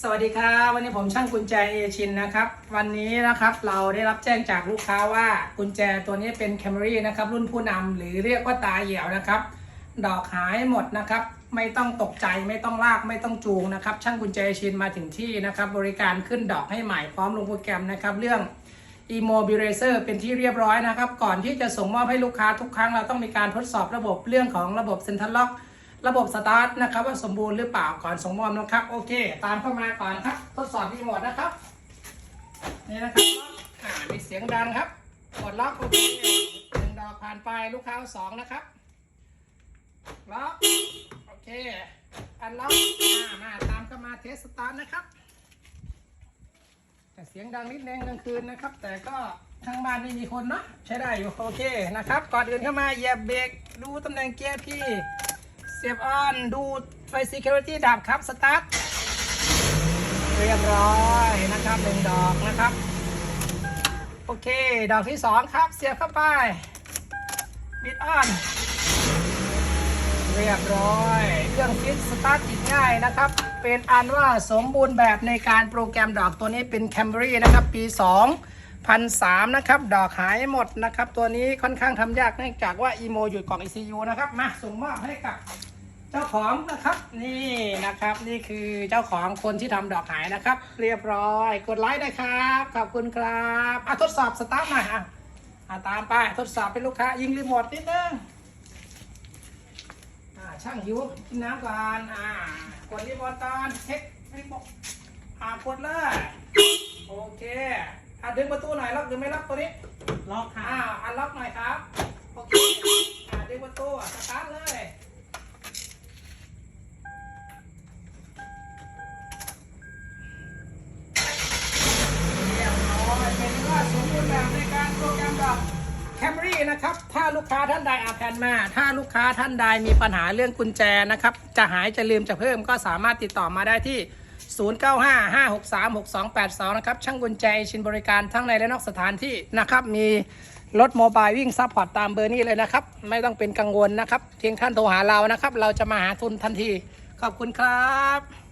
สวัสดีครับวันนี้ผมช่างกุญแจเอชินนะครับ วันนี้นะครับเราได้รับแจ้งจากลูกค้าว่ากุญแจตัวนี้เป็น Camry นะครับรุ่นผู้นำหรือเรียกว่าตาเหี่ยวนะครับ ดอกหายหมดนะครับ ไม่ต้องตกใจไม่ต้องลากไม่ต้องจูงนะครับ ช่างกุญแจเอชินมาถึงที่นะครับ บริการขึ้นดอกให้ใหม่พร้อมลงโปรแกรมนะครับ เรื่อง Immobilizer เป็นที่เรียบร้อยนะครับ ก่อนที่จะส่งมอบให้ลูกค้าทุกครั้งเราต้องมีการทดสอบระบบเรื่องของระบบ Central Lock ร ระบบสตาร์ทนะครับว่าสมบูรณ์หรือเปล่าก่อนส่งมอบนะครับ โอเค ตามเข้ามาก่อนครับ ทดสอบรีโมทนะครับ นี่นะครับอ่ามีเสียงดังครับกดล็อกโอเคหนึ่งดอกผ่านไปลูกค้าสองนะครับล็อกโอเค อันล็อกมามาตามเข้ามาเทสสตาร์ทนะครับแต่เสียงดังนิดนึงกลางคืนนะครับ แต่ก็ทางบ้านไม่มีคนเนาะใช้ได้อยู่โอเคนะครับ ก่อนอื่นเข้ามาเหยียบเบรกดูตำแหน่งเกียร์พี่ สียบออน ดูไฟ Security ดับครับ สตาร์ท เรียบร้อยนะครับหนึ่งดอกนะครับ โอเค ดอกที่สองครับ เสียบเข้าไป บิดออน เรียบร้อย เครื่องฟิตสตาร์ทติดง่ายนะครับ เป็นอันว่าสมบูรณ์แบบในการโปรแกรมดอกตัวนี้เป็น Camry นะครับ ปี2003นะครับ ดอกหายหมดนะครับ ตัวนี้ค่อนข้างทำยากเนื่องจากว่า EMO อยู่กล่อง ECU นะครับ มาส่งมอบให้กับ เจ้าของนะครับนี่นะครับนี่คือเจ้าของคนที่ทำดอกหายนะครับ เรียบร้อย กดไลค์นะครับขอบคุณครับอะทดสอบสตาร์ทหน่อยอะอะตามไปทดสอบเป็นลูกค้ายิงรีโมทนิดนึงอ่าช่างหิวกินน้ำก่อนอ่ากดรีโมทก่อนเช็ครีโมทอ่ากดเลยโอเคอ่าดึงประตูหน่อยล็อกหรือไม่ล็อกตัวนี้ล็อกค่ะอ่าอันล็อกหน่อยครับโอเคอ่าดึงประตูอะสตาร์ทเลยเรียบร้อยเป็นว่าสมบูรณ์แบบในการโปรแกรมดอก แค มรี่นะครับ ถ้าลูกค้าท่านใดอาแพนมา ถ้าลูกค้าท่านใดมีปัญหาเรื่องกุญแจนะครับ จะหายจะลืมจะเพิ่มก็สามารถติดต่อมาได้ที่ 0955636282 นะครับ ช่างกุญแจชินบริการทั้งในและนอกสถานที่นะครับ มีรถโมบายวิ่งซัพพอร์ตตามเบอร์นี้เลยนะครับ ไม่ต้องเป็นกังวลนะครับ เพียงท่านโทรหาเรานะครับ เราจะมาหาทุนทันที ขอบคุณครับ